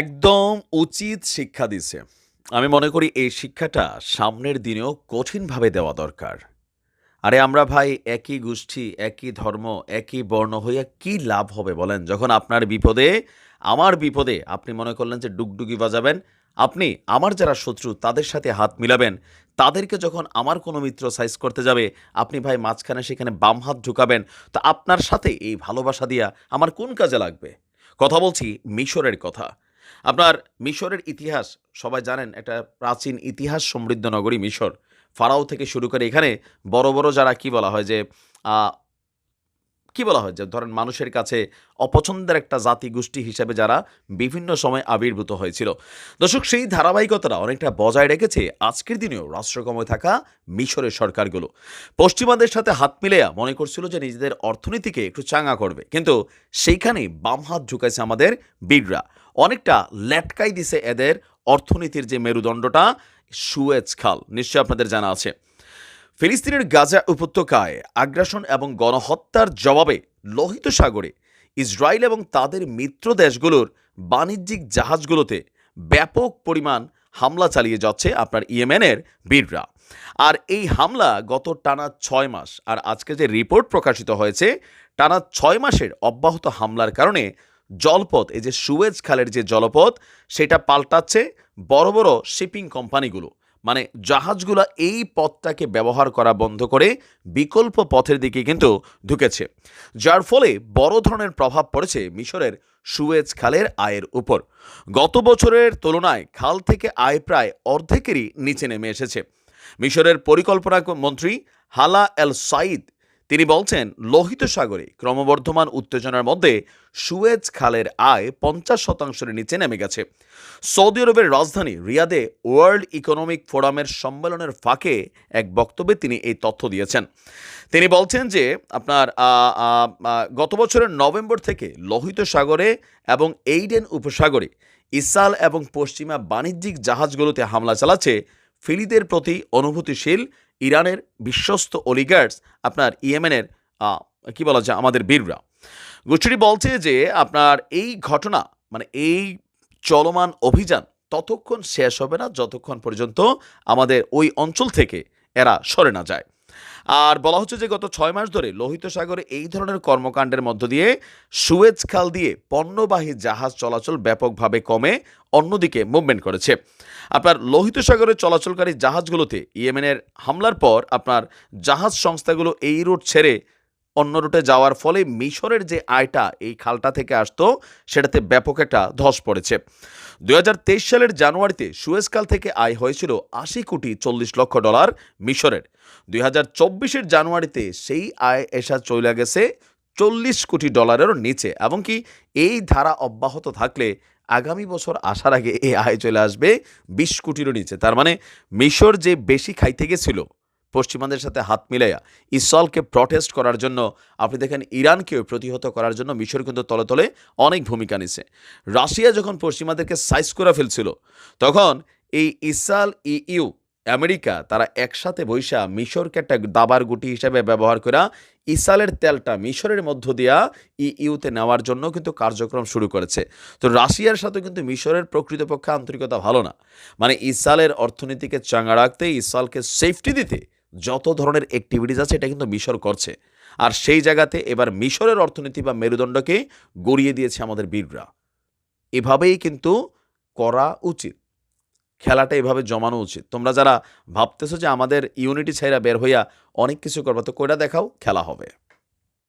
একদম উচিত শিক্ষা দিছে। আমি মনে করি এই শিক্ষাটা সামনের দিনেও কঠিনভাবে দেওয়া দরকার। আরে আমরা ভাই একই গোষ্ঠী, একই ধর্ম, একই বর্ণ হইয়া কি লাভ হবে বলেন? যখন আপনার বিপদে, আমার বিপদে আপনি মনে করলেন যে ডুগডুগি বাজাবেন, আপনি, আমার যারা শত্রু তাদের সাথে হাত মিলাবেন, তাদেরকে যখন আমার কোনো মিত্র সাইজ করতে যাবে, আপনি ভাই মাঝখানে সেখানে বাম হাত ঢুকাবেন, তো আপনার সাথে এই ভালোবাসা দিয়া আমার কোন কাজে লাগবে? কথা বলছি মিশরের কথা। আপনার মিশরের ইতিহাস, সবাই জানেন একটা প্রাচীন ইতিহাস সমৃদ্ধ নগরী মিশর। ফারাও থেকে শুরু করে এখানে বড় বড় যারা কি বলা হয় যে কি বলা হয়? যে ধরেন মানুষের কাছে অপছন্দের একটা জাতি গোষ্ঠী হিসেবে যারা বিভিন্ন সময় আবির্ভূত হয়েছিল। দর্শক, সেই ধারাবাহিকতাটা অনেকটা বজায় রেখেছে আজকের দিনেও রাষ্ট্রকময় থাকা মিশরের সরকারগুলো। পশ্চিমাদের সাথে হাত মিলেয়া মনে করছিল যে নিজেদের অর্থনীতিকে একটু চাঙ্গা করবে। কিন্তু সেইখানেই বাম হাত ঝুঁকাইছে আমাদের বীররা। অনেকটা ল্যাটকাই দিছে এদের অর্থনীতির যে মেরুদণ্ডটা, সুয়েজ খাল। নিশ্চয়ই আপনাদের জানা আছে। ফিলিস্তিনের গাজা উপত্যকায় আগ্রাসন এবং গণহত্যার জবাবে লোহিত সাগরে ইসরায়েল এবং তাদের মিত্র দেশগুলোর বাণিজ্যিক জাহাজগুলোতে ব্যাপক পরিমাণ হামলা চালিয়ে যাচ্ছে আপনার ইয়েমেনের বীররা। আর এই হামলা গত টানা ছয় মাস, আর আজকে যে রিপোর্ট প্রকাশিত হয়েছে, টানা ছয় মাসের অব্যাহত হামলার কারণে জলপথ, এই যে সুয়েজ খালের যে জলপথ, সেটা পাল্টাচ্ছে বড় বড় শিপিং কোম্পানিগুলো। মানে জাহাজগুলো এই পথটাকে ব্যবহার করা বন্ধ করে বিকল্প পথের দিকে কিন্তু ঢুকেছে, যার ফলে বড় ধরনের প্রভাব পড়েছে মিশরের সুয়েজ খালের আয়ের উপর। গত বছরের তুলনায় খাল থেকে আয় প্রায় অর্ধেকেরই নিচে নেমে এসেছে। মিশরের পরিকল্পনা মন্ত্রী হালা এল সাইদ তিনি বলছেন, লোহিত সাগরে ক্রমবর্ধমান উত্তেজনার মধ্যে সুয়েজ খালের আয় পঞ্চাশ শতাংশের নিচে নেমে গেছে। সৌদি আরবের রাজধানী রিয়াদে ওয়ার্ল্ড ইকোনমিক ফোরামের সম্মেলনের ফাঁকে এক বক্তব্যে তিনি এই তথ্য দিয়েছেন। তিনি বলছেন যে, আপনার গত বছরের নভেম্বর থেকে লোহিত সাগরে এবং এইডেন উপসাগরে ইসাল এবং পশ্চিমা বাণিজ্যিক জাহাজগুলোতে হামলা চালাচ্ছে ফিলিদের প্রতি অনুভূতিশীল ইরানের বিশ্বস্ত অলিগার্স আপনার ইয়েমেনের কি বলা যায়, আমাদের বীররা। গোষ্ঠীটি বলছে যে আপনার এই ঘটনা মানে এই চলমান অভিযান ততক্ষণ শেষ হবে না, যতক্ষণ পর্যন্ত আমাদের ওই অঞ্চল থেকে এরা সরে না যায়। আর বলা হচ্ছে যে গত ছয় মাস ধরে লোহিত সাগরে এই ধরনের কর্মকাণ্ডের মধ্য দিয়ে সুয়েজ খাল দিয়ে পণ্যবাহী জাহাজ চলাচল ব্যাপকভাবে কমে, অন্যদিকে মুভমেন্ট করেছে। আপনার লোহিত সাগরে চলাচলকারী জাহাজগুলোতে ইয়েমেনের হামলার পর আপনার জাহাজ সংস্থাগুলো এই রুট ছেড়ে অন্য রুটে যাওয়ার ফলে মিশরের যে আয়টা এই খালটা থেকে আসতো, সেটাতে ব্যাপক একটা ধস পড়েছে। দুই হাজার তেইশ সালের জানুয়ারিতে সুয়েজ খাল থেকে আয় হয়েছিল আশি কোটি চল্লিশ লক্ষ ডলার মিশরের। দুই হাজার চব্বিশের জানুয়ারিতে সেই আয় এসা চলে গেছে চল্লিশ কোটি ডলারেরও নিচে। এবং কি এই ধারা অব্যাহত থাকলে আগামী বছর আসার আগে এই আয় চলে আসবে বিশ কোটিরও নিচে। তার মানে মিশর যে বেশি খাইতে গেছিল পশ্চিমাদের সাথে হাত মিলাইয়া ইসরায়েলকে প্রটেস্ট করার জন্য, আপনি দেখেন ইরানকেও প্রতিহত করার জন্য মিশর কিন্তু তলে তলে অনেক ভূমিকা নিছে। রাশিয়া যখন পশ্চিমাদেরকে সাইজ করে ফেলছিল, তখন এই ইসরায়েল ইইউ আমেরিকা তারা একসাথে বৈশা মিশরকে একটা দাবার গুটি হিসেবে ব্যবহার করা ইসরায়েলের তেলটা মিশরের মধ্য দিয়া ইইউতে নেওয়ার জন্য কিন্তু কার্যক্রম শুরু করেছে। তো রাশিয়ার সাথে কিন্তু মিশরের প্রকৃতপক্ষে আন্তরিকতা ভালো না। মানে ইসরায়েলের অর্থনীতিকে চাঙ্গা রাখতে, ইসরায়েলকে সেফটি দিতে যত ধরনের অ্যাক্টিভিটিস আছে, এটা কিন্তু মিশর করছে। আর সেই জায়গাতে এবার মিশরের অর্থনীতি বা মেরুদণ্ডকে গড়িয়ে দিয়েছে আমাদের বীররা। এভাবেই কিন্তু করা উচিত। খেলাটা এভাবে জমানো উচিত। তোমরা যারা ভাবতেছো যে আমাদের ইউনিটি ছাইরা বের হইয়া অনেক কিছু করবা, তো কইরা দেখাও, খেলা হবে।